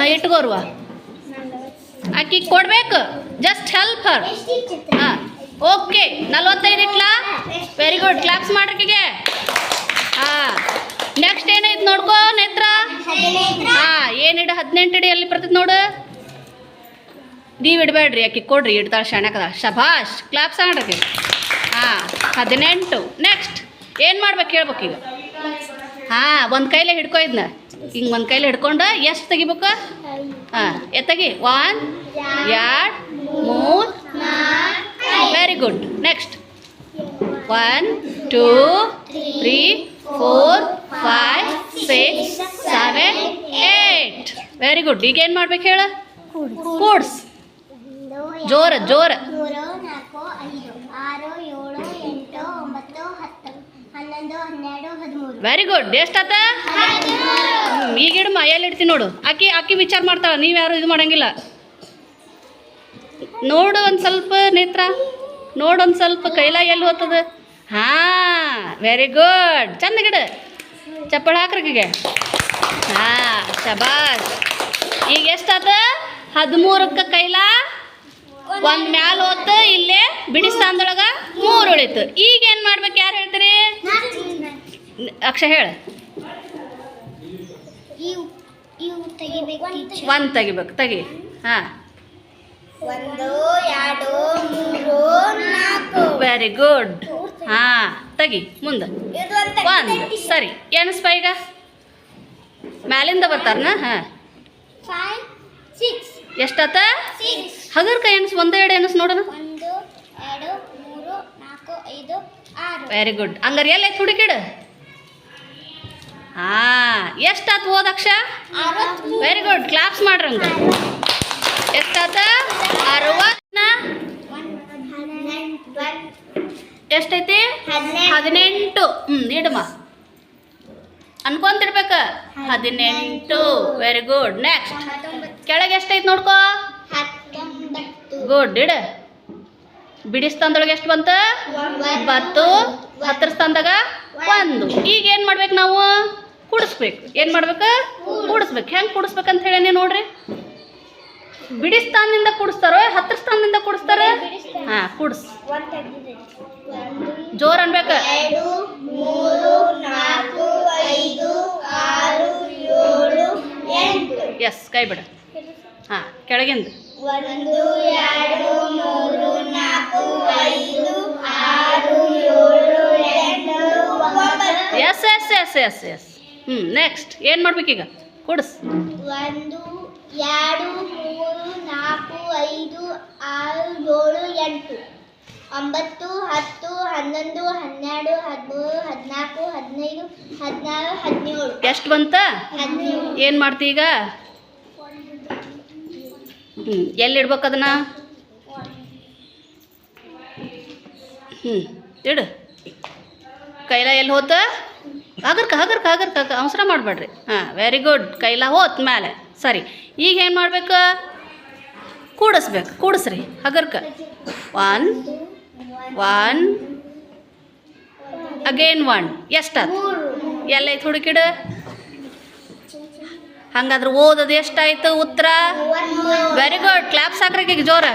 ಹಾಂ ಇಟ್ಕೋರುವ ಆಕಿ ಕೊಡ್ಬೇಕು? ಜಸ್ಟ್ ಹೆಲ್ಪ್ ಹರ್ ಹಾಂ ಓಕೆ ನಲ್ವತ್ತೈದು ಇಟ್ಲಾ? ವೆರಿ ಗುಡ್ ಕ್ಲಾಪ್ಸ್ ಮಾಡ್ರಿಕಿಗೆ ಹಾಂ. ನೆಕ್ಸ್ಟ್ ಏನೈತೆ ನೋಡ್ಕೋ ನೇತ್ರ? ಹಾಂ, ಏನಿಡ ಹದಿನೆಂಟು ಇಡಿ ಎಲ್ಲಿ ಬರ್ತೈತೆ ನೋಡು. ನೀವು ಇಡಬೇಡ್ರಿ ಆಕಿ ಕೊಡ್ರಿ, ಇಡ್ತಾಳೆ ಶಾಣಕದ. ಶಭಾಷ್ ಕ್ಲಾಪ್ಸ್ ಆಡ್ರಿ ಹಾಂ, ಹದಿನೆಂಟು. ನೆಕ್ಸ್ಟ್ ಏನು ಮಾಡ್ಬೇಕು ಹೇಳ್ಬೇಕು ಈಗ? ಹಾಂ ಒಂದು ಕೈಲೇ ಹಿಡ್ಕೊ ಇದನ್ನ ಹಿಂಗೆ ಒಂದು ಕೈಲಿ ಹಿಡ್ಕೊಂಡು ಎಷ್ಟು ತೆಗಿಬೇಕು? ಹಾಂ ಎತ್ತಗಿ? ತೆಗಿ ಒನ್ ಎರಡು ಮೂರು very good next one two three four five six seven eight very good ಈಗ ಏನು ಮಾಡ್ಬೇಕು ಹೇಳು? ಕೂಡ್ಸ್. ಜೋರ ಜೋರ ಮೂರು ನಾಲ್ಕು ಐದು ಆರು ಏಳು ಎಂಟು ಒಂಬತ್ತು ಹತ್ತು ಹನ್ನೊಂದು ಹನ್ನೆರಡು ಹದಿಮೂರು ವೆರಿ ಗುಡ್ ಎಷ್ಟಾತ ಈಗ ಇಡಮ್ಮ ಎಲ್ಲಿ ಇಡ್ತೀನಿ ನೋಡು. ಅಕ್ಕಿ ಅಕ್ಕಿ ವಿಚಾರ ಮಾಡ್ತಾವ ನೀವು ಯಾರು ಇದು ಮಾಡಂಗಿಲ್ಲ. ನೋಡು ಒಂದು ಸ್ವಲ್ಪ ನೇತ್ರ. ನೋಡು ಒಂದು ಸ್ವಲ್ಪ ಕೈಲ ಎಲ್ಲಿ ಹೋಗ್ತದ ಹಾಂ ವೆರಿ ಗುಡ್ ಚಂದ ಗಿಡ. ಚಪ್ಪಳ ಹಾಕ್ರಿಗೆ ಹಾಂ, ಶಬಾಷ್. ಈಗ ಎಷ್ಟಾತ ಹದಿಮೂರಕ್ಕೆ ಕೈಲ ಒಂದು ಮ್ಯಾಲ ಹೋತ, ಇಲ್ಲೇ ಬಿಡಿಸ್ತಾಂದೊಳಗ ಮೂರು ಉಳಿತು. ಈಗ ಏನು ಮಾಡ್ಬೇಕು? ಯಾರು ಅಕ್ಷ ಹೇಳ. ಒಂದ್ ತೆಗಿಬೇಕು ತೆಗಿ. ಹಾಂ. ಒಂದು ಎರಡು ಮೂರು ನಾಲ್ಕು. ವೆರಿ ಗುಡ್ ಹಾಂ ತೆಗಿ ಮುಂದೆ. ಇದು ಒಂದು ಸರಿ. ಎಣಿಸ್ಪ ಈಗ? ಮ್ಯಾಲಿಂದ ಬರ್ತಾರನ? ಹಾಂ. ಎಷ್ಟಾತ ಸಿಕ್ಸ್ ಹಗರ್ಕ ಎಣಿಸ್ ಒಂದೇ ಎರಡು ಎಣಿಸ್ ನೋಡೋಣ. ವೆರಿ ಗುಡ್ ಹಂಗಾರೆ ಎಲ್ಲ ಹುಡುಕಿಡು ಹಾಂ ಆಯ್ತು ಓದಕ್ಷ ವೆರಿ ಗುಡ್ ಕ್ಲಾಪ್ಸ್ ಮಾಡ್ರಂಗ ಎಷ್ಟಾತ? ಅರವತ್ನ ಎಷ್ಟೈತಿ? ಹದಿನೆಂಟು. ಹ್ಮ್ ಹ್ಞೂ ಇಡಮ್ಮ ಅನ್ಕೊಂತಿರ್ಬೇಕ. ಹದಿನೆಂಟು. ವೆರಿ ಗುಡ್ ನೆಕ್ಸ್ಟ್ ಕೆಳಗೆ ಎಷ್ಟೈತಿ ನೋಡ್ಕೋ? ಗುಡ್ ಇಡ. ಬಿಡಿಸ್ತಂದೊಳಗೆ ಎಷ್ಟು ಬಂತು? ಒಂಬತ್ತು. ಹತ್ತರ ಸ್ಥಾನದಾಗ ಒಂದು. ಈಗ ಏನು ಮಾಡ್ಬೇಕು ನಾವು? ಕೂಡಿಸ್ಬೇಕು. ಏನು ಮಾಡ್ಬೇಕು? ಕೂಡಿಸ್ಬೇಕು. ಹೆಂಗೆ ಕೂಡಿಸ್ಬೇಕಂತ ಹೇಳೇನೆ ನೋಡ್ರಿ. ಬಿಡಿ ಸ್ಥಾನದಿಂದ ಕೂಡಿಸ್ತಾರೋ ಹತ್ತಿರ ಸ್ಥಾನದಿಂದ ಕೂಡಿಸ್ತಾರ? ಹಾಂ, ಕೂಡಿಸ್. ಜೋರ್ ಅನ್ಬೇಕು. ಎಸ್, ಕೈ ಬಿಡ. ಹಾಂ, ಕೆಳಗಿಂದ. Yes yes yes yes yes. ಹ್ಞೂ ನೆಕ್ಸ್ಟ್ ಏನು ಮಾಡ್ಬೇಕೀಗ? ಕೊಡಿಸ್. ಒಂದು ಎರಡು ಮೂರು ನಾಲ್ಕು ಐದು ಆರು ಏಳು ಎಂಟು. ಒಂಬತ್ತು ಹತ್ತು ಹನ್ನೊಂದು ಹನ್ನೆರಡು ಹದಿಮೂರು ಹದಿನಾಲ್ಕು ಹದಿನೈದು ಹದಿನಾರು ಹದಿನೇಳು. ಎಷ್ಟು ಬಂತ? ಏನು ಮಾಡ್ತಿ ಈಗ ಹ್ಞೂ ಎಲ್ಲಿ ಇಡ್ಬೇಕು ಅದನ್ನ? ಹ್ಞೂ ಇಡು. ಕೈಲ ಎಲ್ಲಿ ಹೋತ? ಹಗರ್ಕ ಹಗರ್ಕ ಹಗರ್ಕ ಅವಸರ ಮಾಡಬೇಡ್ರಿ. ಹಾಂ ವೆರಿ ಗುಡ್ ಕೈಲ ಹೋತ್ ಮೇಲೆ ಸರಿ ಈಗ ಏನು ಮಾಡ್ಬೇಕು? ಕೂಡಿಸ್ಬೇಕು. ಕೂಡಿಸ್ರಿ. ಹಗರ್ಕ. ಒನ್ ಒನ್ ಅಗೇನ್ ಒನ್ ಎಷ್ಟು ಎಲ್ಲ ಎಲ್ಲೈತೆ ಹುಡುಕಿಡು. ಹಂಗಾದ್ರೆ ಓದೋದು ಎಷ್ಟಾಯ್ತು ಉತ್ತರ? ವೆರಿ ಗುಡ್ ಕ್ಲಾಪ್ಸ್ ಹಾಕ್ರಿ ಈಗ ಜೋರ.